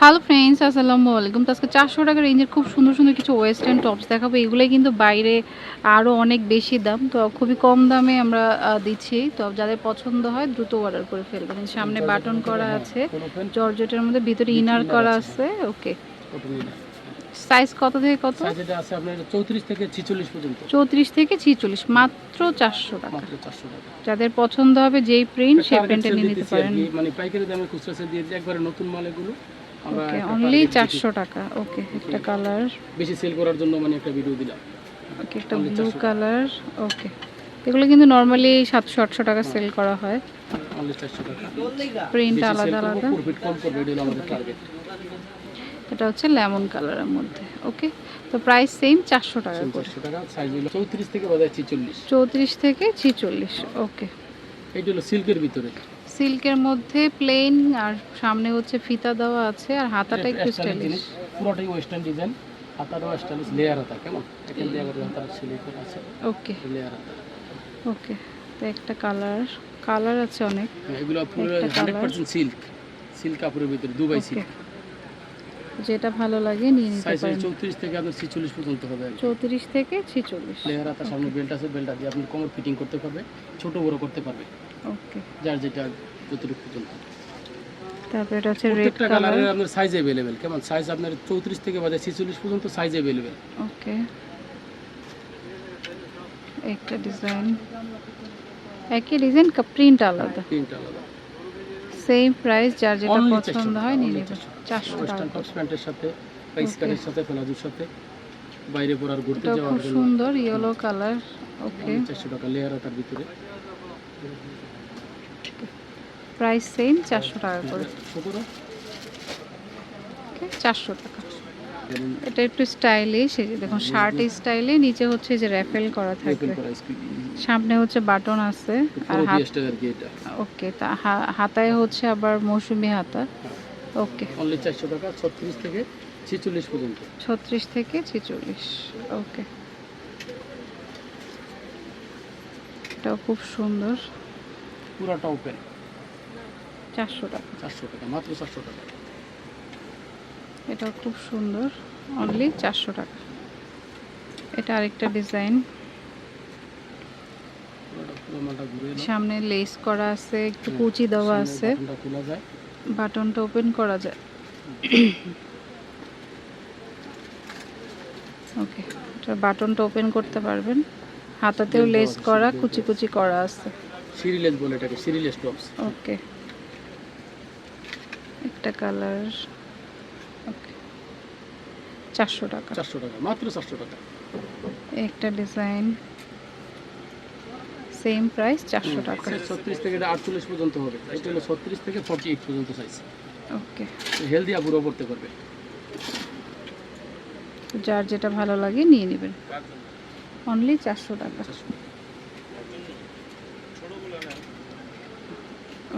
Hello friends আসসালামু আলাইকুম। তো আজকে চারশো টাকা রেঞ্জের খুব সুন্দর সুন্দর কিছু ওয়েস্টার্ন টপস দেখাবো। এগুলোই কিন্তু বাইরে আরও অনেক বেশি দাম। তো খুবই কম দামে আমরা দিচ্ছি। তো যাদের পছন্দ হয় দ্রুত অর্ডার করে ফেলবেন। সামনে বাটন করা আছে। জর্জেটের মধ্যে ভিতরে ইনার করা আছে। ওকে সাইজ কত থেকে কত? সাইজ আছে আপনার চৌত্রিশ থেকে ছিচল্লিশ পর্যন্ত। থেকে মাত্র চারশো টাকা। মাত্র চারশো টাকা। যাদের পছন্দ হবে যেই প্রিন্ট সেই Target প্রিন্টে নিয়ে নিতে পারেন। মানে পাইকারি দামে খুচরা সেল দিয়ে একবারে নতুন মাল এগুলো। ওকে অনলি target চারশো টাকা। ওকে একটা কালার বেশি সেল করার জন্য মানে একটা ভিডিও দিলাম। ওকে একটা ব্লু কালার ওকে এগুলো কিন্তু নর্মালি সাতশো আটশো টাকা সেল করা হয়। অনলি টাকা। প্রিন্ট আলাদা আলাদা। কম করবে এটা আমাদের টার্গেট এটা হচ্ছে লেমন কালারের মধ্যে ওকে? তো প্রাইস সেম চারশো টাকা করে। চারশো টাকা সাইজ হলো চৌত্রিশ থেকে বোধহয় ছিচল্লিশ। চৌত্রিশ থেকে ছিচল্লিশ ওকে। এইটা হলো সিল্কের ভিতরে। সিল্কের মধ্যে প্লেন আর সামনে হচ্ছে ফিতা দেওয়া আছে আর হাতাটা একটু স্টাইলিশ পুরোটাই ওয়েস্টার্ন ডিজাইন হাতারও স্টাইলিশ লেয়ার হাতা কেমন? এখান আবার হাতার সেলাই করা আছে ওকে। লেয়ার হাতা। ওকে তো একটা কালার কালার আছে অনেক। হ্যাঁ, এগুলো পুরো একটা hundred colour। Percent silk silk কাপড়ের ভিতরে দুবাই সিল্ক যেটা ভালো লাগে নিয়ে নিতে সাইজ পারেন। চৌত্রিশ থেকে আপনার ছিচল্লিশ পর্যন্ত হবে চৌত্রিশ থেকে ছিচল্লিশ। লেয়ার হাতার সামনে বেল্ট আছে বেল্ট দিয়ে আপনি কোমর ফিটিং করতে পারবে ছোট বড় করতে পারবে ওকে যার যেটা যতটুকু পর্যন্ত। তারপরে এটা হচ্ছে রেড কালারের আপনার সাইজ অ্যাভেলেবেল কেমন? সাইজ আপনার চৌত্রিশ থেকে বাজে ছিচল্লিশ পর্যন্ত সাইজ অ্যাভেলেবেল ওকে একটা ডিজাইন একই ডিজাইন কা প্রিন্ট আলাদা। প্রিন্ট আলাদা। সেম প্রাইস যার যেটা পছন্দ হয় নিয়ে নেবেন 400 চারশো টাকা। প্যান্টের সাথে বা স্কার্টের সাথে প্লাজোর সাথে বাইরে পরার ঘুরতে যাওয়ার খুব জন্য সুন্দর ইয়েলো কালার ওকে চারশো টাকা লেয়ার ওটার ভিতরে। প্রাইস সেম চারশো টাকা করে। ছোটরা ওকে চারশো টাকা। যেমন এটা একটু স্টাইলিশ এই যে দেখুন শার্ট স্টাইলে নিচে হচ্ছে যে র্যাফেল করা থাকবে। সামনে হচ্ছে বাটন আছে আর ওকে তা হাতায় হচ্ছে আবার মৌসুমি হাতা। ওকে। অনলি চারশো টাকা ছত্রিশ থেকে ছিচল্লিশ পর্যন্ত। ছত্রিশ থেকে ছেচল্লিশ ওকে। এটাও খুব সুন্দর। পুরাটা ওপেন চারশো টাকা। চারশো টাকা মাত্র চারশো টাকা। এটাও খুব সুন্দর। অনলি চারশো টাকা। এটা আরেকটা ডিজাইন। সামনে লেস করা আছে একটু কুচি দেওয়া আছে। বাটনটা ওপেন করা যায়। ওকে এটা বাটনটা ওপেন করতে পারবেন। হাতাতেও লেস করা কুচি কুচি করা আছে। সিরিলেস বলে এটাকে সিরিলেস টপস ওকে একটা কালার চারশো টাকা। চারশো টাকা মাত্র চারশো টাকা। একটা ডিজাইন সেম প্রাইস চারশো টাকা। ছত্রিশ থেকে আটচল্লিশ পর্যন্ত হবে। এটা হলো ছত্রিশ থেকে ফর্টি এইট পর্যন্ত সাইজ ওকে হেলদি পুরো পড়তে পারবে। যার যেটা ভালো লাগে নিয়ে নেবেন। অনলি চারশো টাকা।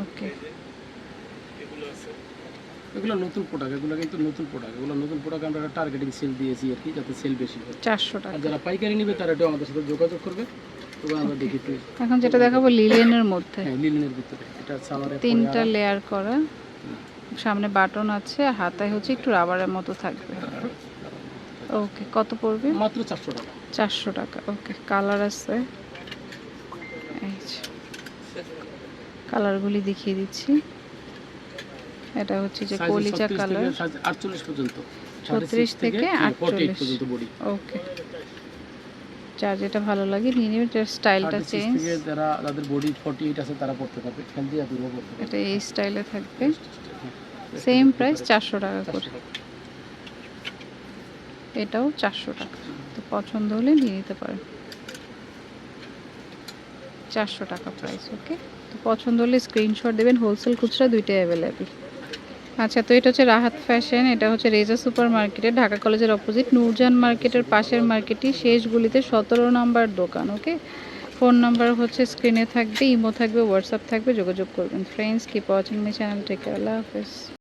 ওকে এগুলো নতুন প্রোডাক্ট এগুলো কিন্তু নতুন প্রোডাক্ট এগুলো নতুন প্রোডাক্ট আমরা একটা টার্গেটিং সেল দিয়েছি আর কি যাতে সেল বেশি হয়। চারশো টাকা। আর যারা পাইকারি নেবে তারা একটু আমাদের সাথে যোগাযোগ করবে তবে আমরা দেখি এখন যেটা দেখাবো লিলেনের মধ্যে। হ্যাঁ লিলিনের ভিতরে। এটা সামারে তিনটা লেয়ার করা। সামনে বাটন আছে আর হাতায় হচ্ছে একটু রাবারের মতো থাকবে। ওকে কত পড়বে? মাত্র চারশো টাকা। চারশো টাকা ওকে কালার আছে। কালারগুলি দেখিয়ে দিচ্ছি। এটা হচ্ছে যে কলিজা কালার। size 48 পর্যন্ত। 36 থেকে 48 48 পর্যন্ত বডি ওকে যার যেটা ভালো লাগে নিয়ে নেবে এটার স্টাইলটা চেঞ্জ যারা যাদের বডি 48 আছে তারা পড়তে পারবে। হেলদি আপনি পড়তে এটা এই স্টাইলে থাকবে। সেম প্রাইস চারশো টাকা করে। এটাও চারশো টাকা। তো পছন্দ হলে নিয়ে নিতে পারেন। চারশো টাকা প্রাইস ওকে তো পছন্দ হলে স্ক্রিনশট দেবেন। হোলসেল খুচরা দুইটাই অ্যাভেলেবেল আচ্ছা তো এটা হচ্ছে রাহাত ফ্যাশন, এটা হচ্ছে রেজা সুপার মার্কেটে ঢাকা কলেজের অপোজিট, নূরজান মার্কেটের পাশের মার্কেটটি, শেষ গুলিতে সতেরো নম্বর দোকান, ওকে? ফোন নাম্বার হচ্ছে, স্ক্রিনে থাকবে, ইমো থাকবে, হোয়াটসঅ্যাপ থাকবে, যোগাযোগ করবেন। Friends keep watching my channel take আল্লাহ হাফেজ।